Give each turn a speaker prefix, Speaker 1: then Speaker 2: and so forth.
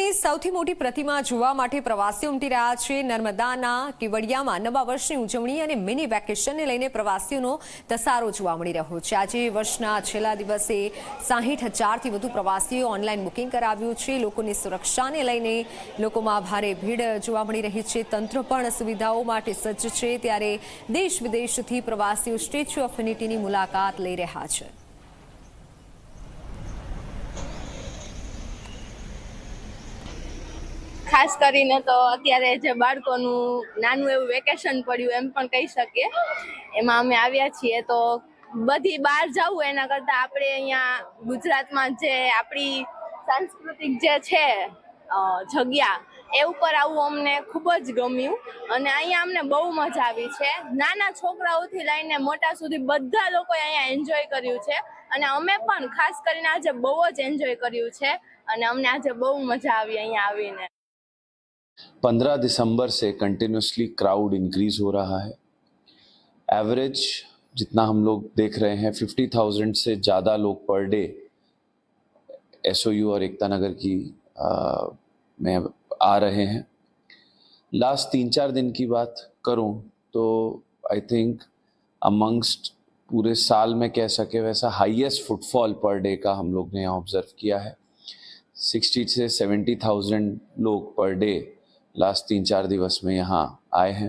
Speaker 1: વિશ્વની સૌથી મોટી પ્રતિમા જોવા માટે પ્રવાસીઓ ઉમટી રહ્યા છે. નર્મદાના કેવડિયામાં નવા વર્ષની ઉજવણી અને મિની વેકેશનને લઈને પ્રવાસીઓનો ધસારો જોવા મળી રહ્યો છે. આજે વર્ષના છેલ્લા દિવસે સાહીઠ હજારથી વધુ પ્રવાસીઓ ઓનલાઈન બુકિંગ કરાવ્યું છે. લોકોની સુરક્ષાને લઈને લોકોમાં ભારે ભીડ જોવા મળી રહી છે. તંત્ર પણ સુવિધાઓ માટે સજ્જ છે. ત્યારે દેશ વિદેશથી પ્રવાસીઓ સ્ટેચ્યુ ઓફ યુનિટીની મુલાકાત લઈ રહ્યા છે.
Speaker 2: ખાસ કરીને તો અત્યારે જે બાળકોનું નાનું એવું વેકેશન પડ્યું એમ પણ કહી શકીએ. એમાં અમે આવ્યા છીએ તો બધી બહાર જવું એના કરતાં આપણે અહીંયા ગુજરાતમાં જે આપણી સાંસ્કૃતિક જે છે જગ્યા એ ઉપર આવવું અમને ખૂબ જ ગમ્યું અને અહીંયા અમને બહુ મજા આવી છે. નાના છોકરાઓથી લઈને મોટા સુધી બધા લોકોએ અહીંયા એન્જોય કર્યું છે અને અમે પણ ખાસ કરીને આજે બહુ જ એન્જોય કર્યું છે અને અમને આજે બહુ મજા આવી અહીંયા આવીને.
Speaker 3: पंद्रह दिसंबर से कंटिन्यूसली क्राउड इंक्रीज हो रहा है। एवरेज जितना हम लोग देख रहे हैं फिफ्टी थाउज़ेंड से ज़्यादा लोग पर डे एसओयू और एकता नगर की आ, में आ रहे हैं। लास्ट तीन चार दिन की बात करूँ तो आई थिंक अमंगस्ट पूरे साल में कह सके वैसा हाईएस्ट फुटफॉल पर डे का हम लोग ने यहाँ ऑब्ज़र्व किया है। सिक्सटी से सेवेंटी थाउज़ेंड लोग पर डे लास्ट तीन चार दिवस में यहाँ आए हैं